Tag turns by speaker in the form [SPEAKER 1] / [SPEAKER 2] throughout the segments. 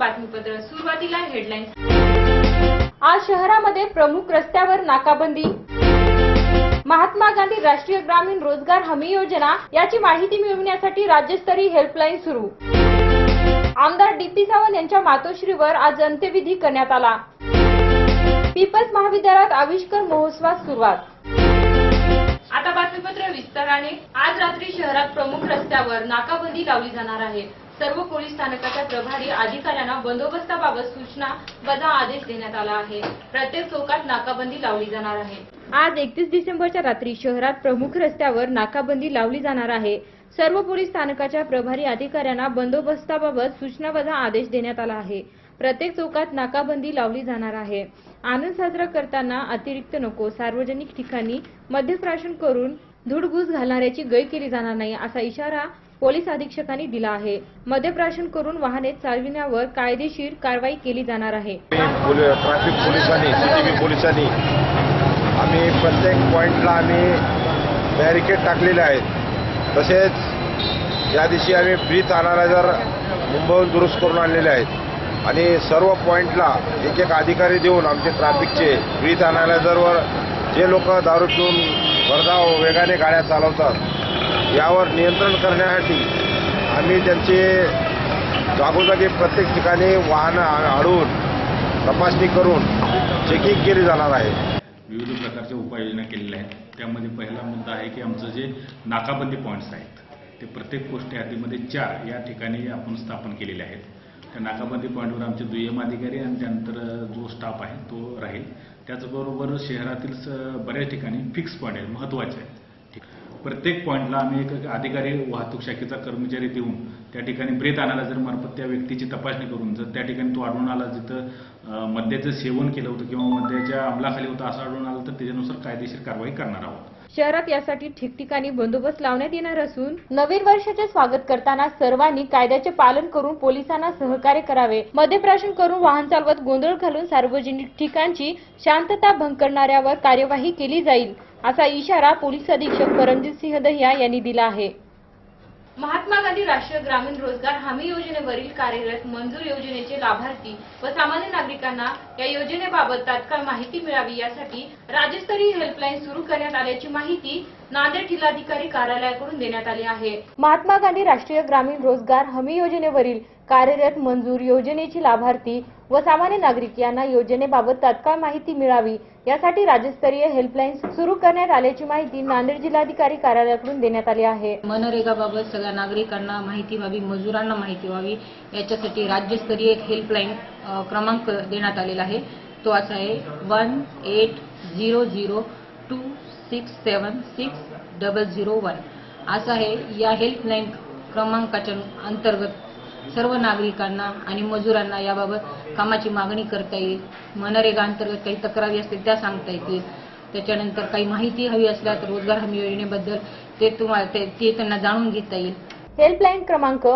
[SPEAKER 1] बातमीपत्र सुरुवातीला हेडलाईन्स आज शहरामध्ये प्रमुख रस्त्यावर नाकाबंदी महात्मा गांधी राष्ट्रीय ग्रामीण रोजगार हमी योजना याची माहिती मिळवण्यासाठी राज्यस्तरीय हेल्पलाईन सुरू आमदार डी पी सावंत यांच्या मातोश्रीवर आज अंत्यविधी करण्यात आला पीपल्स महाविद्यालयात आविष्कार महोत्सवात सुरुवात आता बातमीपत्र विस्ताराने आज रात्री शहरात प्रमुख रस्त्यावर नाकाबंदी लावली जाणार आहे सर्व पोलीस स्थानकाच्या प्रभारी अधिकाऱ्यांना बंदोबस्ताबाबत सूचना वजा आदेश देण्यात आला आहे प्रत्येक चौकात नाकाबंदी लावली जाणार आहे आज एकतीस डिसेंबरच्या रात्री शहरात प्रमुख रस्त्यावर नाकाबंदी लावली जाणार आहे सर्व पोलीस स्थानकाच्या प्रभारी अधिकाऱ्यांना बंदोबस्ताबाबत सूचना वजा आदेश देण्यात आला आहे प्रत्येक चौकात नाकाबंदी लावली जाणार आहे आनंद साजरा करताना अतिरिक्त नको सार्वजनिक ठिकाणी मध्यप्राशन करून धुडघूस घालणाऱ्याची गय केली जाणार नाही असा इशारा पोलीस अधीक्षकांनी दिला आहे मद्यप्राशन करून वाहने चालविण्यावर कायदेशीर कारवाई केली जाणार आहे
[SPEAKER 2] ट्रॅफिक पोलिसांनी सीटीव्ही पोलिसांनी आम्ही प्रत्येक पॉईंटला आम्ही बॅरिकेड टाकलेले आहेत तसेच या दिवशी आम्ही ब्रीथ अनालायझर मुंबईहून दुरुस्त करून आणलेले आहेत आणि सर्व पॉईंटला एक एक अधिकारी देऊन आमचे ट्रॅफिकचे ब्रीथ अनालायझरवर जे लोक दारू पिऊन वर्धा वेगाने गाड्या चालवतात यावर नियंत्रण करण्यासाठी आम्ही त्यांचे जागोजागी प्रत्येक ठिकाणी वाहनं अडवून तपासणी करून चेकिंग केली जाणार आहे विविध प्रकारच्या उपाययोजना केलेल्या आहेत त्यामध्ये पहिला मुद्दा आहे की आमचं जे नाकाबंदी पॉईंट्स आहेत ते प्रत्येक पोस्ट यादीमध्ये चार या ठिकाणी आपण स्थापन केलेले आहेत त्या नाकाबंदी पॉईंटवर आमचे दुय्यम अधिकारी आणि त्यानंतर जो स्टाफ आहे तो राहील त्याचबरोबर शहरातील बऱ्याच ठिकाणी फिक्स पॉईंट आहेत महत्त्वाचे आहेत प्रत्येक पॉईंटला आम्ही एक अधिकारी वाहतूक शाखेचा कर्मचारी देऊन त्या ठिकाणी ब्रेथ जर मार्फत त्या व्यक्तीची तपासणी करून जर त्या ठिकाणी तो आढळून आला जिथं मद्याचं सेवन केलं होतं किंवा मद्याच्या अंमलाखाली होतं असं आढळून आलं तर त्याच्यानुसार कायदेशीर कारवाई करणार आहोत
[SPEAKER 1] शहरात यासाठी ठिकठिकाणी बंदोबस्त लावण्यात येणार असून नवीन वर्षाचे स्वागत करताना सर्वांनी कायद्याचे पालन करून पोलिसांना सहकार्य करावे मद्यप्राशन करून वाहन चालवत गोंधळ घालून सार्वजनिक ठिकाणची शांतता भंग करणाऱ्यावर कार्यवाही केली जाईल असा इशारा पोलीस अधीक्षक परमजीत सिंह दहिया यांनी दिला आहे महात्मा गांधी राष्ट्रीय ग्रामीण रोजगार हमी योजनेवरील कार्यरत मंजूर योजनेचे लाभार्थी व सामान्य नागरिकांना या योजनेबाबत तात्काळ माहिती मिळावी यासाठी राज्यस्तरीय हेल्पलाईन सुरू करण्यात आल्याची माहिती नांदेड जिल्हाधिकारी कार्यालयाकडून देण्यात आली आहे महात्मा गांधी राष्ट्रीय ग्रामीण रोजगार हमी योजनेवरील कार्यरत मंजूर योजनेची लाभार्थी व सामान्य नागरिक यांना योजनेबाबत तात्काळ माहिती मिळावी यासाठी राज्यस्तरीय हेल्पलाईन सुरू करण्यात आल्याची माहिती नांदेड जिल्हाधिकारी कार्यालयाकडून देण्यात आली आहे मनरेगाबाबत सगळ्या नागरिकांना माहिती व्हावी मजुरांना माहिती व्हावी याच्यासाठी राज्यस्तरीय हेल्पलाईन क्रमांक देण्यात आलेला आहे तो असा आहे one eight zero zero two six seven six double zero one असा आहे या हेल्पलाईन क्रमांकाच्या अंतर्गत सर्व नागरिकांना आणि मजुरांना याबाबत कामाची मागणी करता येईल मनरेगा अंतर्गत काही तक्रारी असतील त्या सांगता येतील त्याच्यानंतर काही माहिती हवी असल्या तर रोजगार हमी योजनेबद्दल ते तुम्हाला ते त्यांना जाणून घेता येईल हेल्पलाईन क्रमांक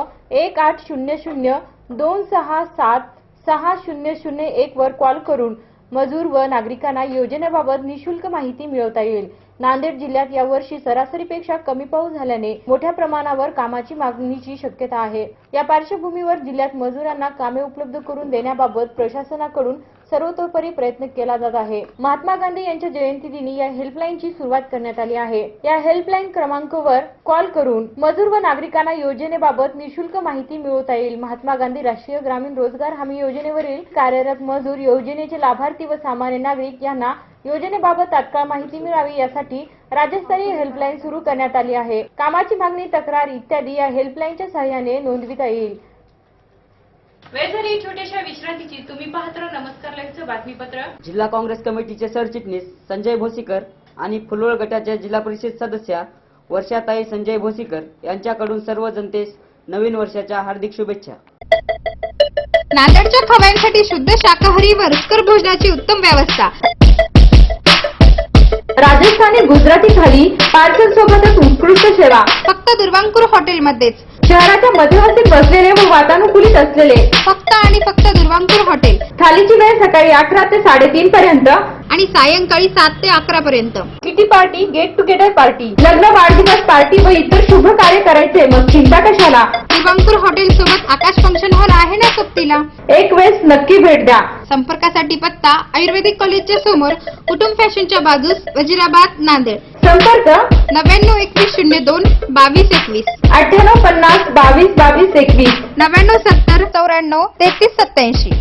[SPEAKER 1] एक आठ शून्य शून्य दोन सहा सात सहा शून्य शून्य एक वर कॉल करून मजूर व नागरिकांना योजनेबाबत निशुल्क माहिती मिळवता येईल नांदेड जिल्ह्यात यावर्षी सरासरीपेक्षा कमी पाऊस झाल्याने मोठ्या प्रमाणावर कामाची मागणीची शक्यता आहे या पार्श्वभूमीवर जिल्ह्यात मजुरांना कामे उपलब्ध करून देण्याबाबत प्रशासनाकडून सर्वतोपरी प्रयत्न केला जात आहे महात्मा गांधी यांच्या जयंती दिनी या हेल्पलाईनची सुरुवात करण्यात आली आहे या हेल्पलाईन क्रमांकवर कॉल करून मजूर व नागरिकांना योजनेबाबत निशुल्क माहिती मिळवता येईल महात्मा गांधी राष्ट्रीय ग्रामीण रोजगार हमी योजनेवरील कार्यरत मजूर योजनेचे लाभार्थी व सामान्य नागरिक यांना योजनेबाबत तात्काळ माहिती मिळावी यासाठी राज्यस्तरीय हेल्पलाईन सुरू करण्यात आली आहे कामाची मागणी तक्रार इत्यादी या हेल्पलाईनच्या सहाय्याने नोंदविता येईल तुम्ही जिल्हा काँग्रेस कमिटीचे सरचिटणीस संजय भोसीकर आणि फुलोळ गटाच्या जिल्हा परिषद सदस्या वर्षाताई संजय भोसीकर यांच्याकडून सर्व जनतेस नवीन वर्षाच्या हार्दिक शुभेच्छा नांदेडच्या खव्यांसाठी शुद्ध
[SPEAKER 2] शाकाहारी व रुचकर भोजनाची उत्तम व्यवस्था राजस्थानी गुजराती थाळी पार्सल सोबतच उत्कृष्ट सेवा फक्त दुर्वांकूर हॉटेलमध्येच
[SPEAKER 1] शहराच्या मध्यवर्ती बसलेले व वातानुकूलित असलेले फक्त आणि फक्त दुर्वांकूर हॉटेल थालीची वेळ सकाळी अकरा ते साडेतीन पर्यंत आणि
[SPEAKER 2] सायंकाळी सात ते अकरा पर्यंत
[SPEAKER 1] किती पार्टी गेट टुगेदर पार्टी लग्न वाढदिवस पार्टी व इतर शुभ कार्य करायचे मग चिंता कशाला दिवांकूर हॉटेल सोबत आकाश फंक्शन हॉल आहे ना सोबतीला एक वेळेस नक्की भेट द्या
[SPEAKER 2] संपर्कासाठी पत्ता आयुर्वेदिक कॉलेजच्या समोर कुटुंब फॅशनच्या बाजूस वजिराबाद नांदेड संपर्क नव्याण्णव एकवीस शून्य दोन बावीस एकवीस अठ्ठ्याण्णव पन्नास बावीस बावीस एकवीस नव्याण्णव सत्तर चौऱ्याण्णव तेहतीस सत्याऐंशी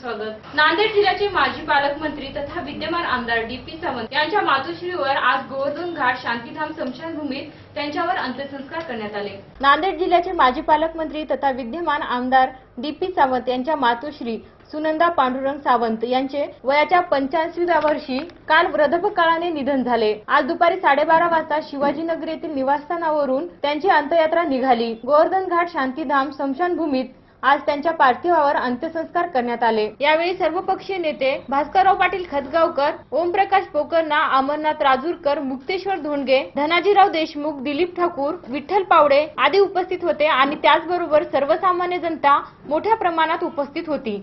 [SPEAKER 1] स्वागत नांदेड जिल्ह्याचे माजी पालकमंत्री तथा विद्यमान आमदार डी पी सावंत यांच्या मातोश्रीवर आज गोवर्धन घाट शांतीधाम स्मशानभूमीत त्यांच्यावर अंत्यसंस्कार करण्यात आले नांदेड जिल्ह्याचे माजी पालकमंत्री तथा विद्यमान आमदार डी पी सावंत यांच्या मातोश्री सुनंदा पांडुरंग सावंत यांचे वयाच्या पंच्याऐंशीव्या वर्षी काल वृद्धपकाळाने निधन झाले आज दुपारी साडेबारा वाजता शिवाजीनगर येथील निवासस्थानावरून त्यांची अंत्ययात्रा निघाली गोवर्धन घाट शांतीधाम स्मशानभूमीत आज त्यांच्या पार्थिवावर अंत्यसंस्कार करण्यात आले यावेळी सर्वपक्षीय नेते भास्करराव पाटील खतगावकर ओमप्रकाश पोकरना अमरनाथ राजूरकर मुक्तेश्वर धोंडगे धनाजीराव देशमुख दिलीप ठाकूर विठ्ठल पावडे आदी उपस्थित होते आणि त्याचबरोबर सर्वसामान्य जनता मोठ्या प्रमाणात उपस्थित होती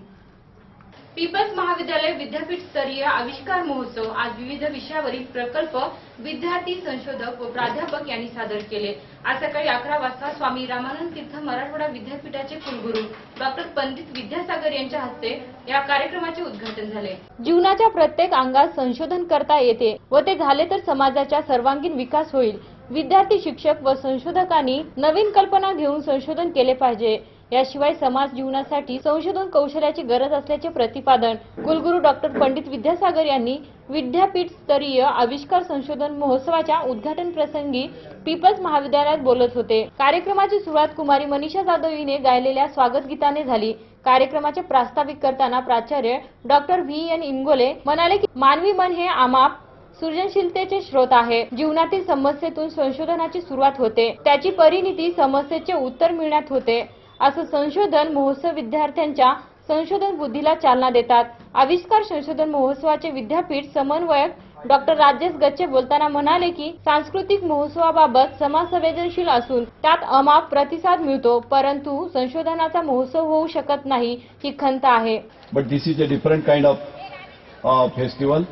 [SPEAKER 1] पीपल्स महाविद्यालय विद्यापीठ स्तरीय आविष्कार महोत्सव आज विविध विषयावरील प्रकल्प विद्यार्थी संशोधक व प्राध्यापक यांनी सादर केले आज सकाळी अकरा वाजता स्वामी रामानंद तीर्थ मराठवाडा विद्यापीठाचे कुलगुरू डॉक्टर पंडित विद्यासागर यांच्या हस्ते या कार्यक्रमाचे उद्घाटन झाले जीवनाच्या प्रत्येक अंगात संशोधन करता येते व ते झाले तर समाजाचा सर्वांगीण विकास होईल विद्यार्थी शिक्षक व संशोधकांनी नवीन कल्पना घेऊन संशोधन केले पाहिजे याशिवाय समाज जीवनासाठी संशोधन कौशल्याची गरज असल्याचे प्रतिपादन कुलगुरू डॉक्टर पंडित विद्यासागर यांनी विद्यापीठ स्तरीय आविष्कार संशोधन महोत्सवाच्या उद्घाटन प्रसंगी पीपल्स महाविद्यालयात बोलत होते कार्यक्रमाची सुरुवात कुमारी मनीषा जाधव हिने गायलेल्या स्वागत गीताने झाली कार्यक्रमाचे प्रास्ताविक करताना प्राचार्य डॉक्टर व्ही एन इंगोले म्हणाले की मानवी मन हे आमाप सृजनशीलतेचे स्रोत आहे जीवनातील समस्येतून संशोधनाची सुरुवात होते त्याची परिणिती समस्येचे उत्तर मिळण्यात होते असं संशोधन महोत्सव विद्यार्थ्यांच्या संशोधन बुद्धीला चालना देतात आविष्कार संशोधन महोत्सवाचे विद्यापीठ समन्वयक डॉक्टर राजेश गच्चे बोलताना म्हणाले की सांस्कृतिक महोत्सवाबाबत समाज संवेदनशील असून त्यात अमाप प्रतिसाद मिळतो परंतु संशोधनाचा महोत्सव होऊ शकत नाही ही खंत आहे
[SPEAKER 2] but this is a different kind of festival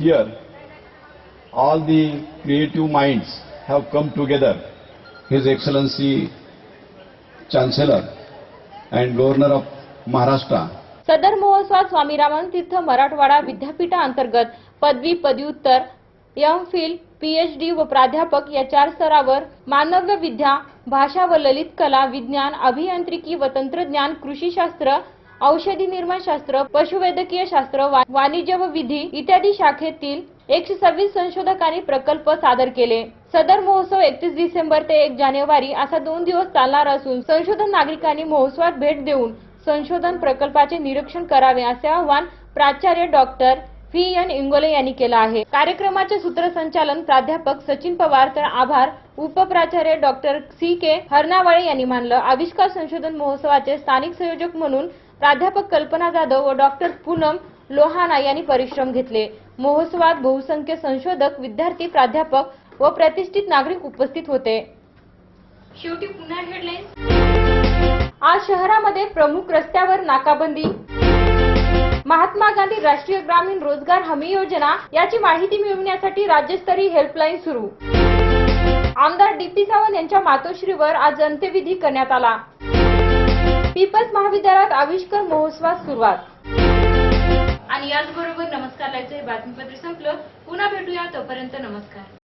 [SPEAKER 2] here all the creative minds have come together his excellency chancellor and governor of Maharashtra
[SPEAKER 1] सदर महोत्सव स्वामी रामानंद तीर्थ मराठवाडा अंतर्गत पदवी पदव्युत्तर एम फिल पीएचडी व प्राध्यापक या चार स्तरावर मानव्य विद्या भाषा व ललित कला विज्ञान अभियांत्रिकी व तंत्रज्ञान कृषीशास्त्र औषधी निर्माण शास्त्र पशुवैद्यकीय शास्त्र वाणिज्य व विधी इत्यादी शाखेतील एकशे सव्वीस संशोधकांनी प्रकल्प सादर केले सदर महोत्सव एकतीस डिसेंबर ते एक जानेवारी असा दोन दिवस चालणार असून संशोधन नागरिकांनी महोत्सवात भेट देऊन संशोधन प्रकल्पाचे निरीक्षण करावे असे आवाहन प्राचार्य डॉक्टर व्ही एन इंगोले यांनी केलं आहे कार्यक्रमाचे सूत्रसंचालन प्राध्यापक सचिन पवार तर आभार उपप्राचार्य डॉक्टर सी के हरनावाळे यांनी मानलं आविष्कार संशोधन महोत्सवाचे स्थानिक संयोजक म्हणून प्राध्यापक कल्पना जाधव व डॉक्टर पूनम लोहाना यांनी परिश्रम घेतले महोत्सवात बहुसंख्य संशोधक विद्यार्थी प्राध्यापक व प्रतिष्ठित नागरिक उपस्थित होते शेवटी पुन्हा हेडलाईन्स आज शहरामध्ये प्रमुख रस्त्यावर नाकाबंदी महात्मा गांधी राष्ट्रीय ग्रामीण रोजगार हमी योजना याची माहिती मिळवण्यासाठी राज्यस्तरीय हेल्पलाईन सुरू आमदार डी पी सावंत यांच्या मातोश्रीवर आज अंत्यविधी करण्यात आला पीपल्स महाविद्यालयात आविष्कार महोत्सवात सुरुवात आणि याचबरोबर नमस्कार लाईव्हचं हे बातमीपत्र संपलं पुन्हा भेटूया तोपर्यंत नमस्कार